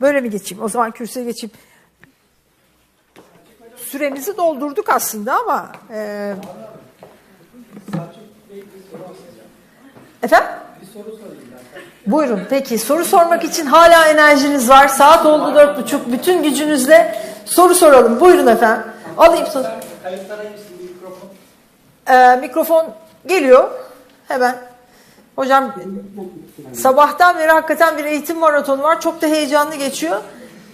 Böyle mi geçeyim? O zaman kürsüye geçeyim. Süremizi doldurduk aslında ama e, Efendim? Buyurun peki soru sormak için hala enerjiniz var. Saat oldu dört buçuk. Bütün gücünüzle soru soralım. Buyurun efendim. Alayım soru. Ee, mikrofon geliyor. Hemen. Hocam sabahtan beri hakikaten bir eğitim maratonu var. Çok da heyecanlı geçiyor.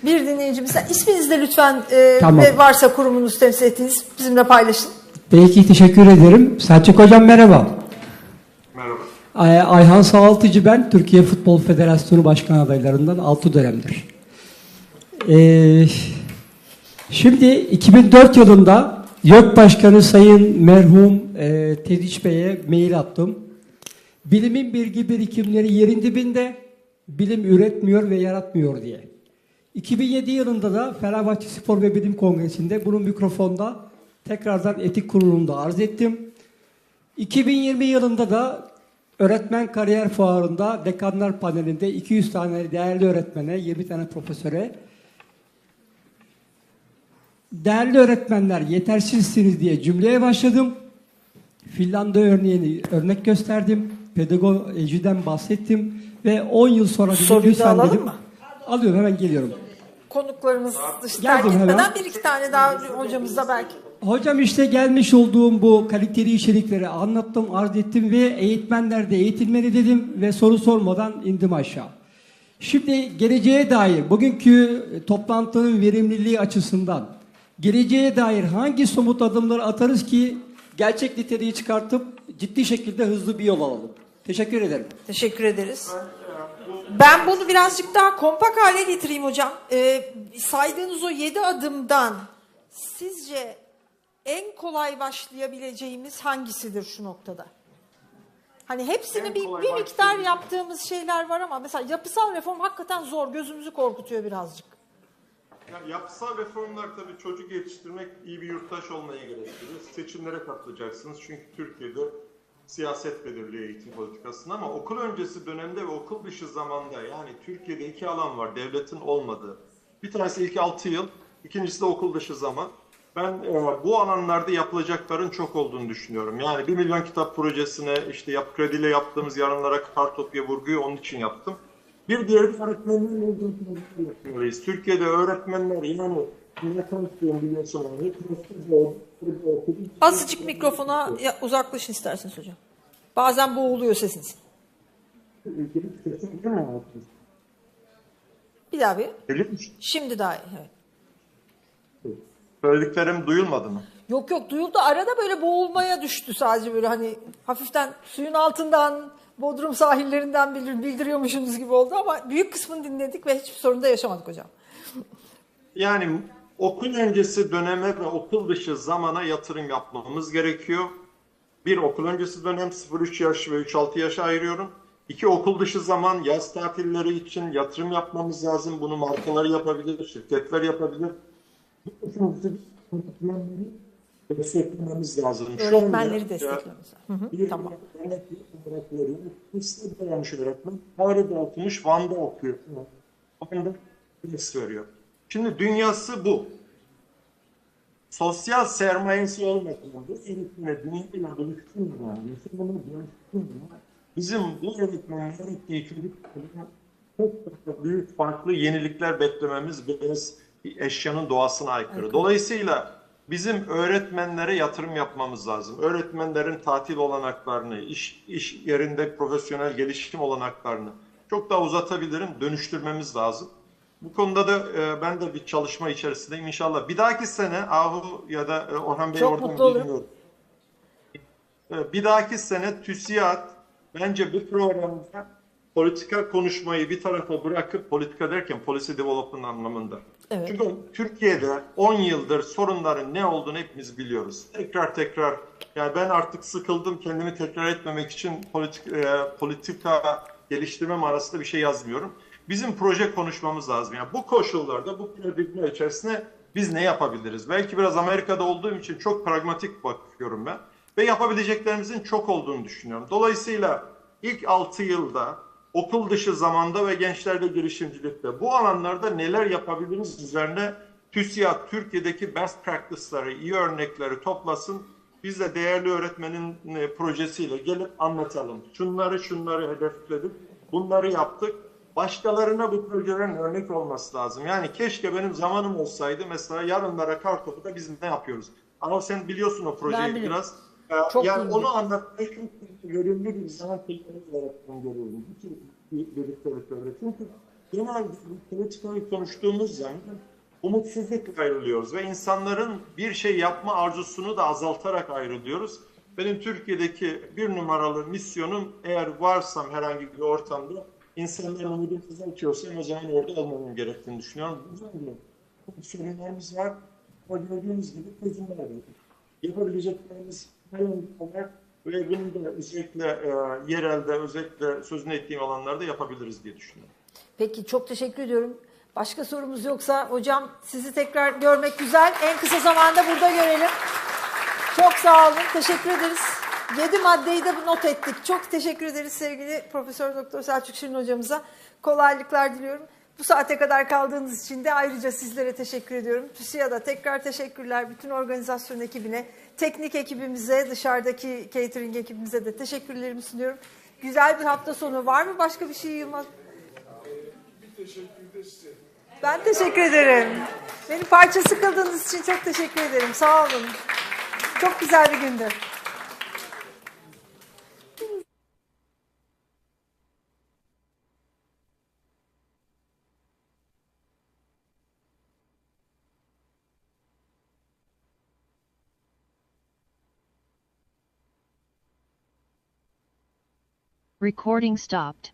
Bir dinleyicimizden isminizi de lütfen e, Tamam. ve varsa kurumunuz temsil ettiğiniz bizimle paylaşın. Peki teşekkür ederim. Selçuk Hocam merhaba. Merhaba. Ay- Ayhan Sağaltıcı ben. Türkiye Futbol Federasyonu Başkan adaylarından 6 dönemdir. Ee, şimdi 2004 yılında YÖK Başkanı Sayın merhum e, Tediç Bey'e mail attım. Bilimin bilgi birikimleri yerin dibinde, bilim üretmiyor ve yaratmıyor diye. 2007 yılında da Fenerbahçe Spor ve Bilim Kongresi'nde bunu mikrofonda tekrardan etik kurulunda arz ettim. 2020 yılında da öğretmen kariyer fuarında dekanlar panelinde 200 tane değerli öğretmene, 20 tane profesöre değerli öğretmenler yetersizsiniz diye cümleye başladım. Finlandiya örneğini örnek gösterdim. Pedagojiden bahsettim ve 10 yıl sonra dedim, Soruyu da lütfen alalım dedim. mı? Alıyorum hemen geliyorum. Konuklarımız dış terk Geldim hemen. bir iki tane daha hocamız da belki. Hocam işte gelmiş olduğum bu kaliteli içerikleri anlattım, arz ettim ve eğitmenler de eğitilmeli dedim ve soru sormadan indim aşağı. Şimdi geleceğe dair bugünkü toplantının verimliliği açısından geleceğe dair hangi somut adımları atarız ki gerçek niteliği çıkartıp ciddi şekilde hızlı bir yol alalım. Teşekkür ederim. Teşekkür ederiz. Ben bunu birazcık daha kompak hale getireyim hocam. Ee, saydığınız o yedi adımdan sizce en kolay başlayabileceğimiz hangisidir şu noktada? Hani hepsini bir, bir miktar yaptığımız şeyler var ama mesela yapısal reform hakikaten zor, gözümüzü korkutuyor birazcık. Ya, yapısal reformlar tabii çocuk yetiştirmek iyi bir yurttaş olmayı gerektirir. Seçimlere katılacaksınız çünkü Türkiye'de siyaset belirliyor eğitim politikasını ama okul öncesi dönemde ve okul dışı zamanda yani Türkiye'de iki alan var devletin olmadığı. Bir tanesi ilk 6 yıl, ikincisi de okul dışı zaman. Ben e, bu alanlarda yapılacakların çok olduğunu düşünüyorum. Yani 1 milyon kitap projesine işte yap krediyle yaptığımız yarınlara kartopya vurguyu onun için yaptım. Bir diğeri öğretmenlerin yapmalıyız. Türkiye'de öğretmenler yani ne konuşuyorum biliyorsun abi. Azıcık mikrofona uzaklaşın isterseniz hocam. Bazen boğuluyor sesiniz. Bir daha bir. Şimdi daha iyi. Evet. Söylediklerim duyulmadı mı? Yok yok duyuldu. Arada böyle boğulmaya düştü sadece böyle hani hafiften suyun altından Bodrum sahillerinden bildiriyormuşsunuz gibi oldu ama büyük kısmını dinledik ve hiçbir sorun da yaşamadık hocam. Yani okul öncesi döneme ve okul dışı zamana yatırım yapmamız gerekiyor. Bir okul öncesi dönem 0-3 yaş ve 3-6 yaşa ayırıyorum. İki okul dışı zaman yaz tatilleri için yatırım yapmamız lazım. Bunu markalar yapabilir, şirketler yapabilir. Desteklememiz lazım. Şu Öğretmenleri desteklememiz lazım. Bir tamam. örnek veriyorum. Hırslı dayanmış öğretmen. Tarihte okumuş, Van'da okuyor. Van'da ders veriyor. Şimdi dünyası bu. Sosyal sermayesi olmadan bu eğitime dünyayla buluşturmadan, bunu buluşturmadan bizim bu öğretmenin öğrettiği çocuklarına çok çok büyük farklı yenilikler beklememiz biraz eşyanın doğasına aykırı. Dolayısıyla bizim öğretmenlere yatırım yapmamız lazım. Öğretmenlerin tatil olanaklarını, iş, iş yerinde profesyonel gelişim olanaklarını çok daha uzatabilirim, dönüştürmemiz lazım. Bu konuda da e, ben de bir çalışma içerisindeyim inşallah. Bir dahaki sene Ahu ya da e, Orhan Bey mutlu olurum. bilmiyorum. E, Bir dahaki sene TÜSİAD bence bu programda politika konuşmayı bir tarafa bırakıp politika derken policy development anlamında. Evet. Çünkü Türkiye'de 10 yıldır sorunların ne olduğunu hepimiz biliyoruz. Tekrar tekrar yani ben artık sıkıldım kendimi tekrar etmemek için politik, e, politika geliştirmem arasında bir şey yazmıyorum. Bizim proje konuşmamız lazım. Yani bu koşullarda bu paradigma içerisinde biz ne yapabiliriz? Belki biraz Amerika'da olduğum için çok pragmatik bakıyorum ben ve yapabileceklerimizin çok olduğunu düşünüyorum. Dolayısıyla ilk 6 yılda okul dışı zamanda ve gençlerde girişimcilikte. Bu alanlarda neler yapabiliriz üzerine TÜSİAD Türkiye'deki best practice'ları, iyi örnekleri toplasın. Biz de değerli öğretmenin e, projesiyle gelip anlatalım. Şunları şunları hedefledik, bunları yaptık. Başkalarına bu projelerin örnek olması lazım. Yani keşke benim zamanım olsaydı mesela yarınlara Kartopu'da biz ne yapıyoruz? Ama sen biliyorsun o projeyi biraz. Çok yani iyi. onu anlatmayı verimli bir zaman tekniği olarak ben görüyorum. Bütün birlikteliklerle. Çünkü genel politikayı konuştuğumuz zaman umutsuzlukla ayrılıyoruz ve insanların bir şey yapma arzusunu da azaltarak ayrılıyoruz. Benim Türkiye'deki bir numaralı misyonum eğer varsam herhangi bir ortamda insanların umudunu azaltıyorsam o zaman orada olmamam gerektiğini düşünüyorum. Gibi sorunlarımız var. Ama gördüğünüz gibi çözümler var. Yapabileceklerimiz herhangi olarak ve bunu da özellikle e, yerelde, özellikle sözünü ettiğim alanlarda yapabiliriz diye düşünüyorum. Peki çok teşekkür ediyorum. Başka sorumuz yoksa hocam sizi tekrar görmek güzel. En kısa zamanda burada görelim. Çok sağ olun. Teşekkür ederiz. 7 maddeyi de not ettik. Çok teşekkür ederiz sevgili Profesör Doktor Selçuk Şirin hocamıza. Kolaylıklar diliyorum. Bu saate kadar kaldığınız için de ayrıca sizlere teşekkür ediyorum. TÜSİAD'a tekrar teşekkürler. Bütün organizasyon ekibine, teknik ekibimize, dışarıdaki catering ekibimize de teşekkürlerimi sunuyorum. Güzel bir hafta sonu var mı? Başka bir şey Yılmaz? Ben teşekkür ederim. Beni parçası kıldığınız için çok teşekkür ederim. Sağ olun. Çok güzel bir gündü. Recording stopped.